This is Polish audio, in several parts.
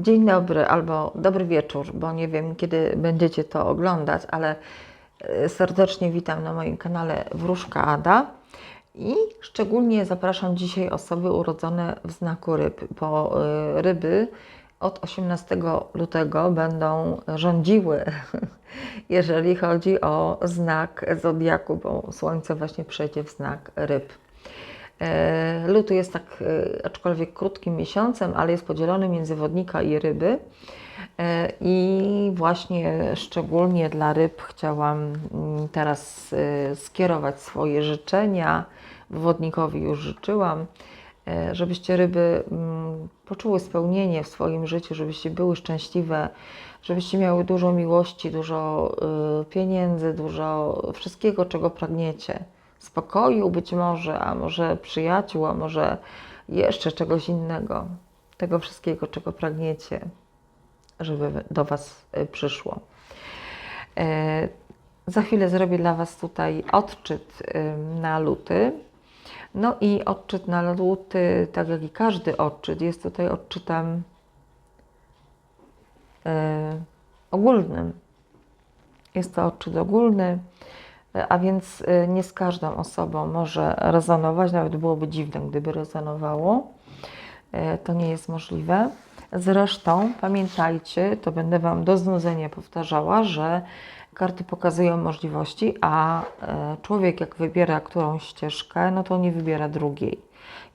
Dzień dobry albo dobry wieczór, bo nie wiem kiedy będziecie to oglądać, ale e, serdecznie witam na moim kanale Wróżka Ada i szczególnie zapraszam dzisiaj osoby urodzone w znaku ryb, bo e, ryby od 18 lutego będą rządziły, jeżeli chodzi o znak zodiaku, bo Słońce właśnie przejdzie w znak ryb. E, Luty jest tak, e, aczkolwiek krótkim miesiącem, ale jest podzielony między wodnika i ryby. E, I właśnie szczególnie dla ryb chciałam mm, teraz skierować swoje życzenia. Wodnikowi już życzyłam, żebyście ryby mm, poczuły spełnienie w swoim życiu, żebyście były szczęśliwe, żebyście miały dużo miłości, dużo pieniędzy, dużo wszystkiego, czego pragniecie spokoju być może, a może przyjaciół, a może jeszcze czegoś innego. Tego wszystkiego, czego pragniecie, żeby do Was y, przyszło. E, Za chwilę zrobię dla Was tutaj odczyt y, na luty. No i odczyt na luty, tak jak i każdy odczyt, jest tutaj odczytem e, ogólnym. Jest to odczyt ogólny a więc y, nie z każdą osobą może rezonować, nawet byłoby dziwne, gdyby rezonowało. Y, To nie jest możliwe. Zresztą pamiętajcie, to będę Wam do znudzenia powtarzała, że karty pokazują możliwości, a y, człowiek jak wybiera którąś ścieżkę, no to nie wybiera drugiej.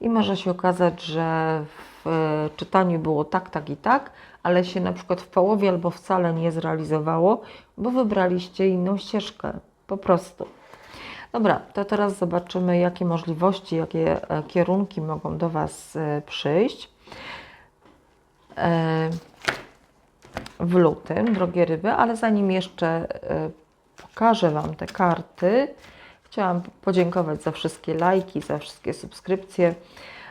I może się okazać, że w czytaniu było tak, tak i tak, ale się na przykład w połowie albo wcale nie zrealizowało, bo wybraliście inną ścieżkę. Po prostu. Dobra, to teraz zobaczymy, jakie możliwości, jakie e, kierunki mogą do Was e, przyjść e, w lutym, drogie ryby, ale zanim jeszcze pokażę Wam te karty, chciałam podziękować za wszystkie lajki, za wszystkie subskrypcje.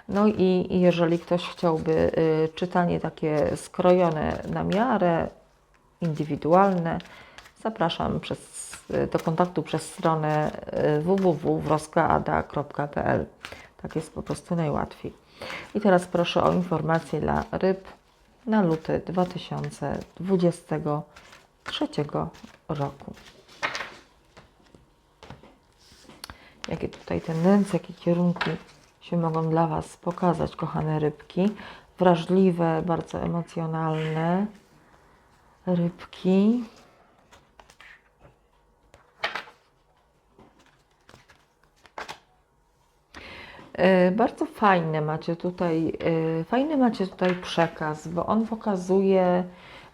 No i jeżeli ktoś chciałby czytanie takie skrojone na miarę, indywidualne, zapraszam przez, do kontaktu przez stronę y, www.wroskaada.pl. Tak jest po prostu najłatwiej. I teraz proszę o informacje dla ryb na luty 2023 roku. Jakie tutaj tendencje, jakie kierunki się mogą dla Was pokazać, kochane rybki. Wrażliwe, bardzo emocjonalne rybki. Bardzo fajne macie tutaj, e, fajny macie tutaj przekaz, bo on pokazuje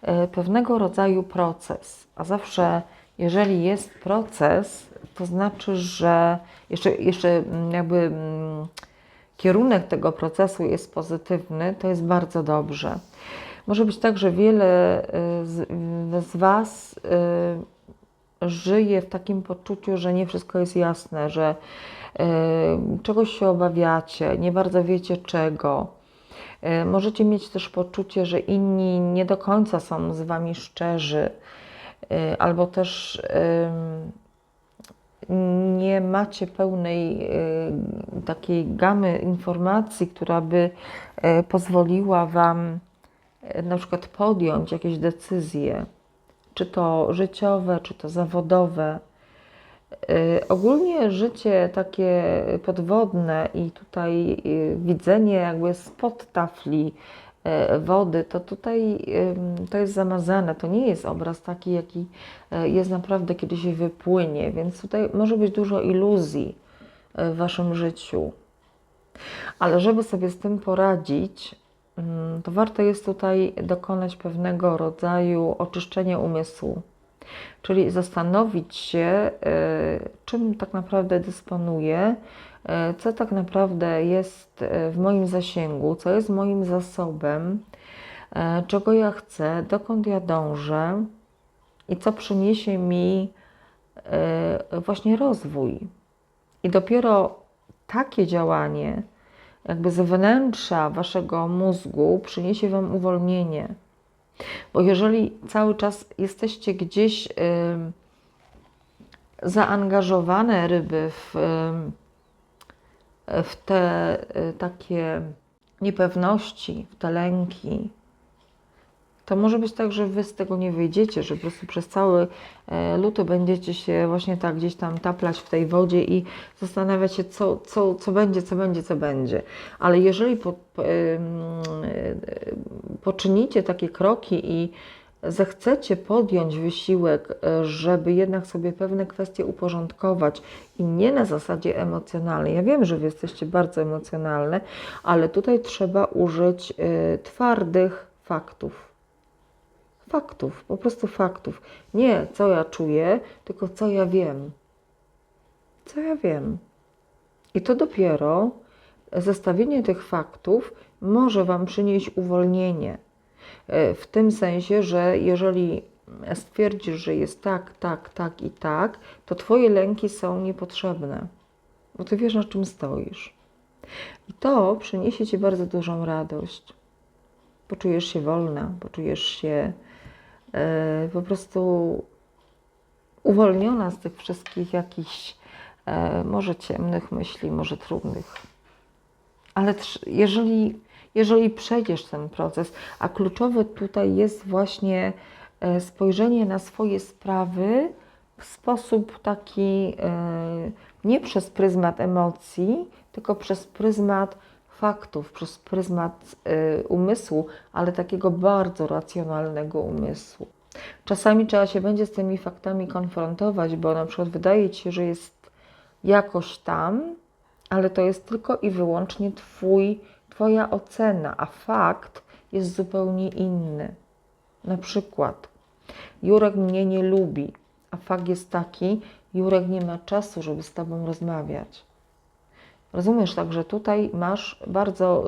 e, pewnego rodzaju proces. A zawsze, jeżeli jest proces, to znaczy, że jeszcze, jeszcze mm, jakby mm, kierunek tego procesu jest pozytywny, to jest bardzo dobrze. Może być tak, że wiele z, z Was żyje w takim poczuciu, że nie wszystko jest jasne, że czegoś się obawiacie, nie bardzo wiecie czego. Możecie mieć też poczucie, że inni nie do końca są z Wami szczerzy, albo też nie macie pełnej takiej gamy informacji, która by pozwoliła Wam na przykład podjąć jakieś decyzje, czy to życiowe, czy to zawodowe. Y, Ogólnie życie takie podwodne i tutaj y, widzenie jakby spod tafli y, wody, to tutaj to jest zamazane. To nie jest obraz taki, jaki jest naprawdę, kiedy się wypłynie, więc tutaj może być dużo iluzji w Waszym życiu. Ale żeby sobie z tym poradzić, to warto jest tutaj dokonać pewnego rodzaju oczyszczenia umysłu. Czyli zastanowić się, y, czym tak naprawdę dysponuję, y, co tak naprawdę jest y, w moim zasięgu, co jest moim zasobem, czego ja chcę, dokąd ja dążę i co przyniesie mi właśnie rozwój. I dopiero takie działanie, jakby z wnętrza waszego mózgu, przyniesie wam uwolnienie. Bo jeżeli cały czas jesteście gdzieś y, zaangażowane ryby w, y, w te y, takie niepewności, w te lęki, To może być tak, że wy z tego nie wyjdziecie, że po prostu przez cały e, luty będziecie się właśnie tak gdzieś tam taplać w tej wodzie i zastanawiać się, co, co, co będzie, co będzie, co będzie. Ale jeżeli po, poczynicie takie kroki i zechcecie podjąć wysiłek, e, żeby jednak sobie pewne kwestie uporządkować i nie na zasadzie emocjonalnej. Ja wiem, że wy jesteście bardzo emocjonalne, ale tutaj trzeba użyć e, twardych faktów. Faktów, po prostu faktów. Nie co ja czuję, tylko co ja wiem. Co ja wiem. I to dopiero zestawienie tych faktów może Wam przynieść uwolnienie. E, W tym sensie, że jeżeli stwierdzisz, że jest tak, tak, tak i tak, to Twoje lęki są niepotrzebne, bo Ty wiesz, na czym stoisz. I to przyniesie Ci bardzo dużą radość. Poczujesz się wolna, poczujesz się e, po prostu uwolniona z tych wszystkich jakichś e, może ciemnych myśli, może trudnych. Ale jeżeli, jeżeli przejdziesz ten proces, a kluczowe tutaj jest właśnie e, spojrzenie na swoje sprawy w sposób taki e, nie przez pryzmat emocji, tylko przez pryzmat faktów, przez pryzmat e, umysłu, ale takiego bardzo racjonalnego umysłu. Czasami trzeba się będzie z tymi faktami konfrontować, bo na przykład wydaje ci się, że jest jakoś tam, ale to jest tylko i wyłącznie twój, Twoja ocena, a fakt jest zupełnie inny. Na przykład, Jurek mnie nie lubi, a fakt jest taki, Jurek nie ma czasu, żeby z Tobą rozmawiać. Rozumiesz, także tutaj masz bardzo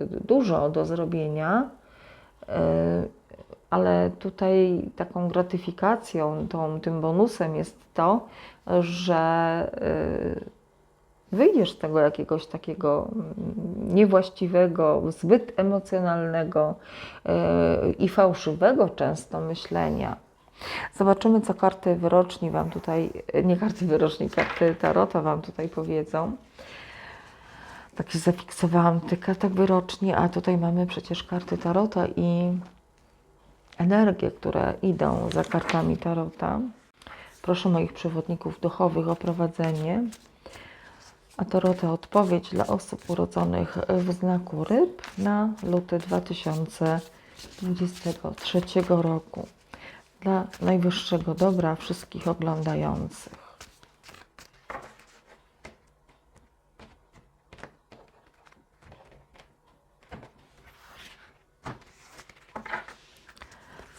y, dużo do zrobienia, y, ale tutaj taką gratyfikacją, tą, tym bonusem jest to, że y, wyjdziesz z tego jakiegoś takiego mm, niewłaściwego, zbyt emocjonalnego y, i fałszywego często myślenia. Zobaczymy, co karty wyroczni Wam tutaj, nie karty wyroczni, karty tarota Wam tutaj powiedzą. Tak się zafiksowałam tych kartach wyroczni, a tutaj mamy przecież karty tarota i energie, które idą za kartami tarota. Proszę moich przewodników duchowych o prowadzenie. A tarota odpowiedź dla osób urodzonych w znaku ryb na luty 2023 roku. Dla najwyższego dobra wszystkich oglądających.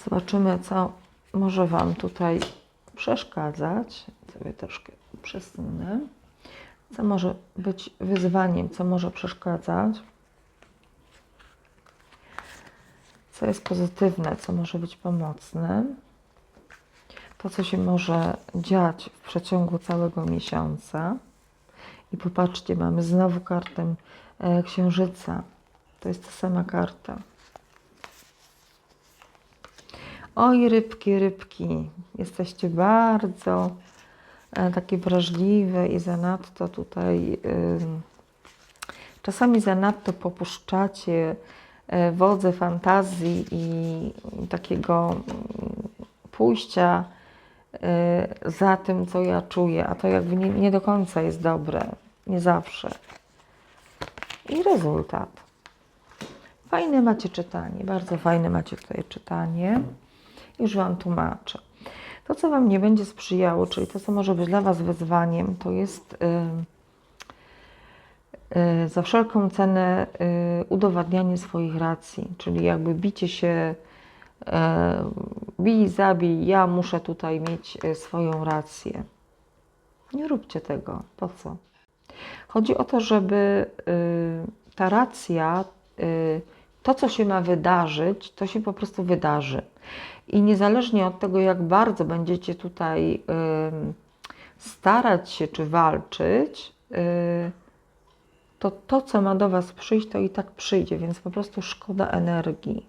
Zobaczymy, co może Wam tutaj przeszkadzać. Sobie troszkę przesunę. Co może być wyzwaniem, co może przeszkadzać. Co jest pozytywne, co może być pomocne. To, co się może dziać w przeciągu całego miesiąca. I popatrzcie, mamy znowu kartę e, księżyca. To jest ta sama karta. Oj, rybki, rybki, jesteście bardzo e, takie wrażliwe i zanadto tutaj, czasami zanadto popuszczacie e, wodze fantazji i takiego mm, pójścia e, za tym, co ja czuję, a to jakby nie, nie do końca jest dobre, nie zawsze. I rezultat. Fajne macie czytanie, bardzo fajne macie tutaj czytanie. Już Wam tłumaczę. To, co Wam nie będzie sprzyjało, czyli to, co może być dla Was wyzwaniem, to jest yy, yy, za wszelką cenę yy, udowadnianie swoich racji, czyli jakby bicie się, yy, bij, zabij, ja muszę tutaj mieć swoją rację. Nie róbcie tego. Po co? Chodzi o to, żeby ta racja, to, co się ma wydarzyć, to się po prostu wydarzy. I niezależnie od tego, jak bardzo będziecie tutaj starać się czy walczyć, y, to to, co ma do Was przyjść, to i tak przyjdzie, więc po prostu szkoda energii.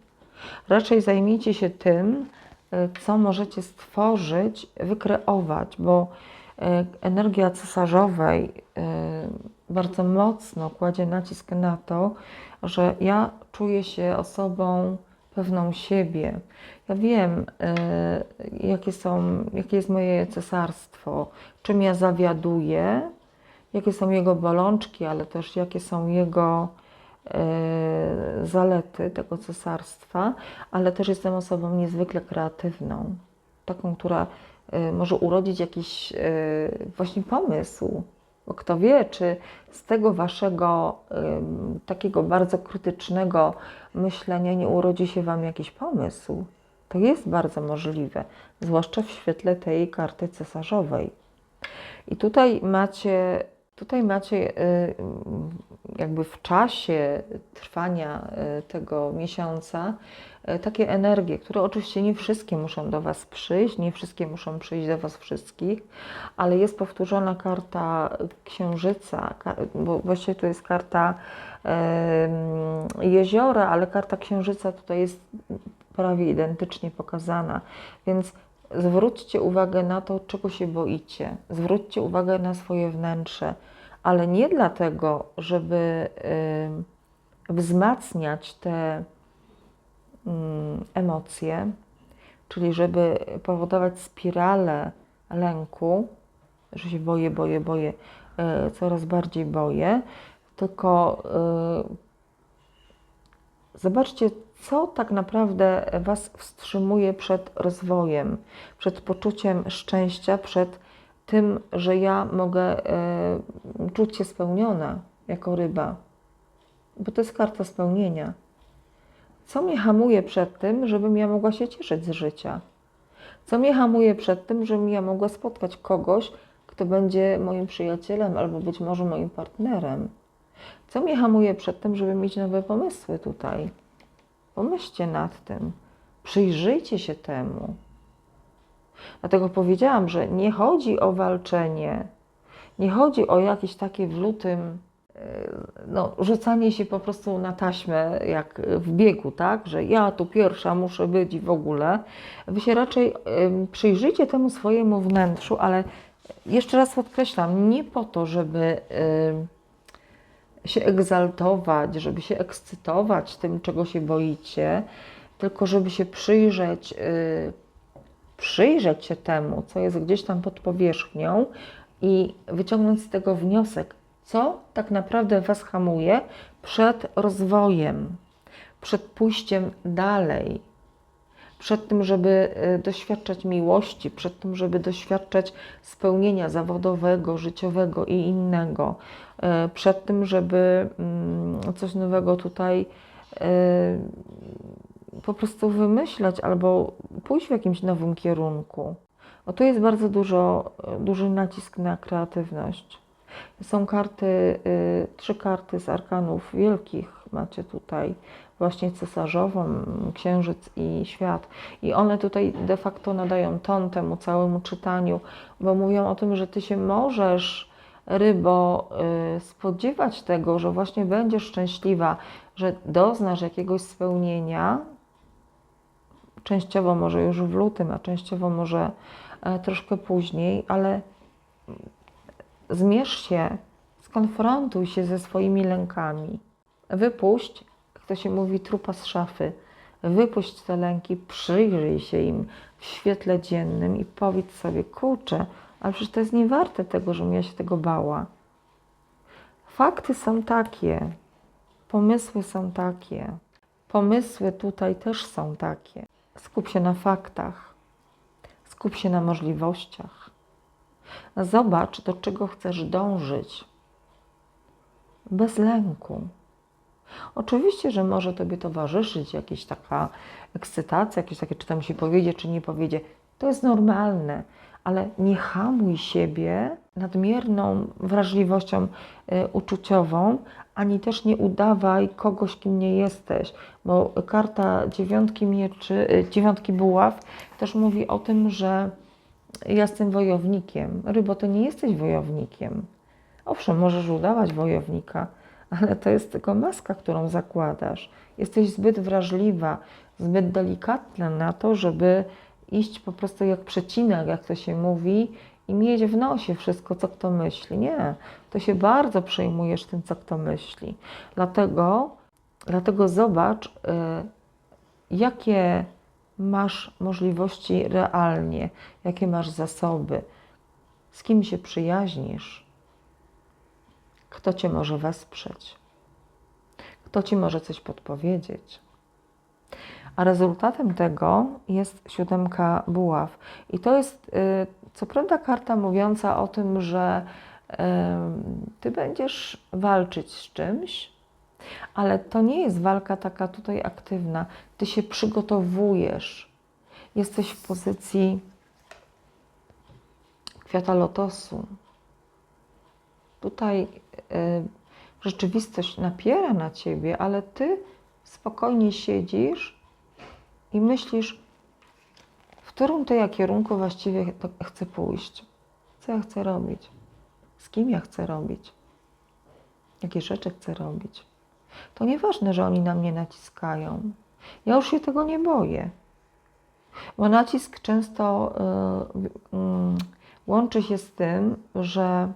Raczej zajmijcie się tym, y, co możecie stworzyć, wykreować, bo y, energia cesarzowej bardzo mocno kładzie nacisk na to, że ja czuję się osobą pewną siebie. Ja wiem, e, jakie, są, jakie jest moje cesarstwo, czym ja zawiaduję, jakie są jego bolączki, ale też jakie są jego e, zalety tego cesarstwa, ale też jestem osobą niezwykle kreatywną, taką, która e, może urodzić jakiś właśnie pomysł, bo kto wie, czy z tego waszego takiego bardzo krytycznego myślenia nie urodzi się wam jakiś pomysł. To jest bardzo możliwe, zwłaszcza w świetle tej karty cesarzowej. I tutaj macie, tutaj macie y, jakby w czasie trwania y, tego miesiąca y, takie energie, które oczywiście nie wszystkie muszą do Was przyjść, nie wszystkie muszą przyjść do Was wszystkich, ale jest powtórzona karta księżyca, bo właściwie to jest karta jeziora, ale karta księżyca tutaj jest prawie identycznie pokazana, więc zwróćcie uwagę na to, czego się boicie. Zwróćcie uwagę na swoje wnętrze, ale nie dlatego, żeby wzmacniać te mm, emocje, czyli żeby powodować spiralę lęku, że się boję, boję, boję, e, coraz bardziej boję, tylko e, zobaczcie, co tak naprawdę Was wstrzymuje przed rozwojem, przed poczuciem szczęścia, przed tym, że ja mogę e, czuć się spełniona jako ryba, bo to jest karta spełnienia. Co mnie hamuje przed tym, żebym ja mogła się cieszyć z życia? Co mnie hamuje przed tym, żebym ja mogła spotkać kogoś, kto będzie moim przyjacielem albo być może moim partnerem? Co mnie hamuje przed tym, żeby mieć nowe pomysły tutaj? Pomyślcie nad tym. Przyjrzyjcie się temu. Dlatego powiedziałam, że nie chodzi o walczenie, nie chodzi o jakieś takie w lutym e, no, rzucanie się po prostu na taśmę, jak w biegu, tak? Że ja tu pierwsza muszę być i w ogóle. Wy się raczej przyjrzyjcie temu swojemu wnętrzu, ale jeszcze raz podkreślam, nie po to, żeby się egzaltować, żeby się ekscytować tym, czego się boicie, tylko żeby się przyjrzeć, y, przyjrzeć się temu, co jest gdzieś tam pod powierzchnią i wyciągnąć z tego wniosek, co tak naprawdę Was hamuje przed rozwojem, przed pójściem dalej, przed tym, żeby y, doświadczać miłości, przed tym, żeby doświadczać spełnienia zawodowego, życiowego i innego, y, przed tym, żeby mm, coś nowego tutaj y, po prostu wymyślać albo pójść w jakimś nowym kierunku. Bo tu jest bardzo dużo, duży nacisk na kreatywność. Są karty, y, trzy karty z arkanów wielkich macie tutaj, właśnie cesarzową, księżyc i świat. I one tutaj de facto nadają ton temu całemu czytaniu, bo mówią o tym, że ty się możesz, rybo, y, spodziewać tego, że właśnie będziesz szczęśliwa, że doznasz jakiegoś spełnienia, częściowo może już w lutym, a częściowo może e, troszkę później, ale zmierz się, skonfrontuj się ze swoimi lękami. Wypuść, jak to się mówi, trupa z szafy. Wypuść te lęki, przyjrzyj się im w świetle dziennym i powiedz sobie, kurczę, ale przecież to jest niewarte tego, żebym ja się tego bała. Fakty są takie, pomysły są takie, pomysły tutaj też są takie. Skup się na faktach, skup się na możliwościach. Zobacz, do czego chcesz dążyć. Bez lęku. Oczywiście, że może Tobie towarzyszyć jakaś taka ekscytacja, jakieś takie, czy tam się powiedzie, czy nie powiedzie. To jest normalne, ale nie hamuj siebie nadmierną wrażliwością y, uczuciową, ani też nie udawaj kogoś, kim nie jesteś, bo karta dziewiątki mieczy, y, dziewiątki buław też mówi o tym, że ja jestem wojownikiem. Rybo, to nie jesteś wojownikiem. Owszem, możesz udawać wojownika, ale to jest tylko maska, którą zakładasz. Jesteś zbyt wrażliwa, zbyt delikatna na to, żeby iść po prostu jak przecinak, jak to się mówi, i mieć w nosie wszystko, co kto myśli. Nie, to się bardzo przejmujesz tym, co kto myśli. Dlatego, dlatego zobacz, y, jakie masz możliwości realnie, jakie masz zasoby, z kim się przyjaźnisz, kto cię może wesprzeć, kto ci może coś podpowiedzieć. A rezultatem tego jest siódemka buław. I to jest y, co prawda karta mówiąca o tym, że y, ty będziesz walczyć z czymś, ale to nie jest walka taka tutaj aktywna. Ty się przygotowujesz. Jesteś w pozycji kwiata lotosu. Tutaj y, rzeczywistość napiera na ciebie, ale ty spokojnie siedzisz i myślisz, w którym to ja kierunku właściwie chcę pójść. Co ja chcę robić? Z kim ja chcę robić? Jakie rzeczy chcę robić? To nieważne, że oni na mnie naciskają. Ja już się tego nie boję. Bo nacisk często y, y, łączy się z tym, że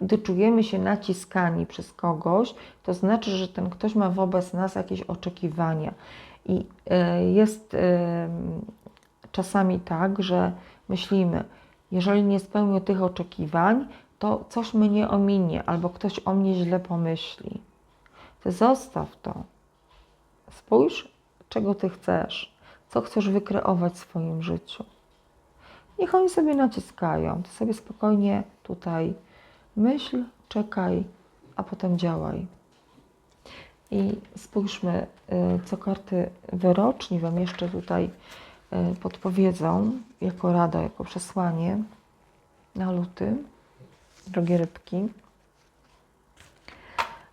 gdy czujemy się naciskani przez kogoś, to znaczy, że ten ktoś ma wobec nas jakieś oczekiwania. I y, jest y, czasami tak, że myślimy, jeżeli nie spełnię tych oczekiwań, to coś mnie ominie, albo ktoś o mnie źle pomyśli. Ty zostaw to. Spójrz, czego ty chcesz, co chcesz wykreować w swoim życiu. Niech oni sobie naciskają. Ty sobie spokojnie tutaj myśl, czekaj, a potem działaj. I spójrzmy, y, co karty wyroczni Wam jeszcze tutaj y, podpowiedzą, jako rada, jako przesłanie na luty, drogie rybki.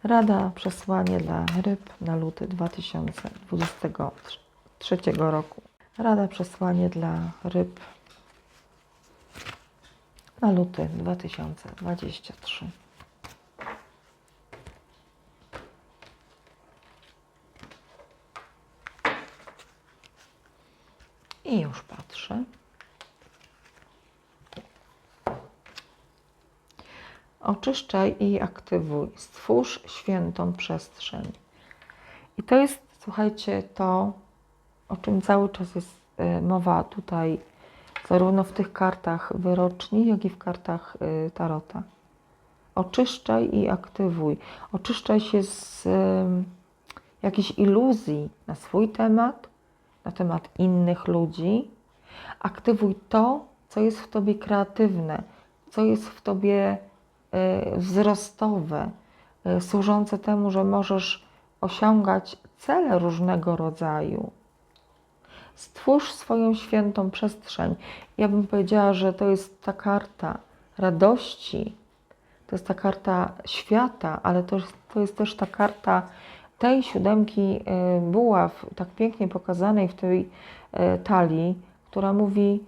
Rada, przesłanie dla ryb na luty 2023 roku. Rada, przesłanie dla ryb na luty 2023. I już patrzę. Oczyszczaj i aktywuj. Stwórz świętą przestrzeń. I to jest, słuchajcie, to, o czym cały czas jest y, mowa tutaj, zarówno w tych kartach wyroczni, jak i w kartach y, tarota. Oczyszczaj i aktywuj. Oczyszczaj się z y, jakichś iluzji na swój temat, na temat innych ludzi. Aktywuj to, co jest w tobie kreatywne, co jest w tobie y, wzrostowe, y, służące temu, że możesz osiągać cele różnego rodzaju. Stwórz swoją świętą przestrzeń. Ja bym powiedziała, że to jest ta karta radości, to jest ta karta świata, ale to, to jest też ta karta tej siódemki y, buław, tak pięknie pokazanej w tej y, talii, która mówi: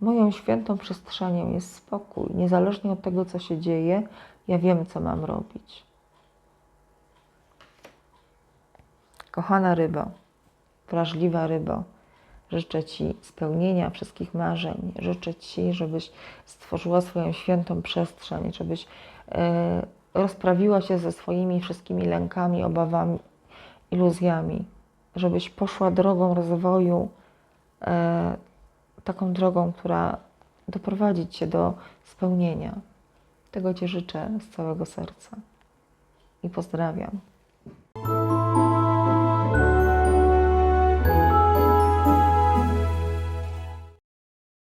Moją świętą przestrzenią jest spokój. Niezależnie od tego, co się dzieje, ja wiem, co mam robić. Kochana rybo, wrażliwa rybo, życzę Ci spełnienia wszystkich marzeń. Życzę Ci, żebyś stworzyła swoją świętą przestrzeń, żebyś e, rozprawiła się ze swoimi wszystkimi lękami, obawami, iluzjami, żebyś poszła drogą rozwoju, e, taką drogą, która doprowadzi Cię do spełnienia. Tego Ci życzę z całego serca i pozdrawiam.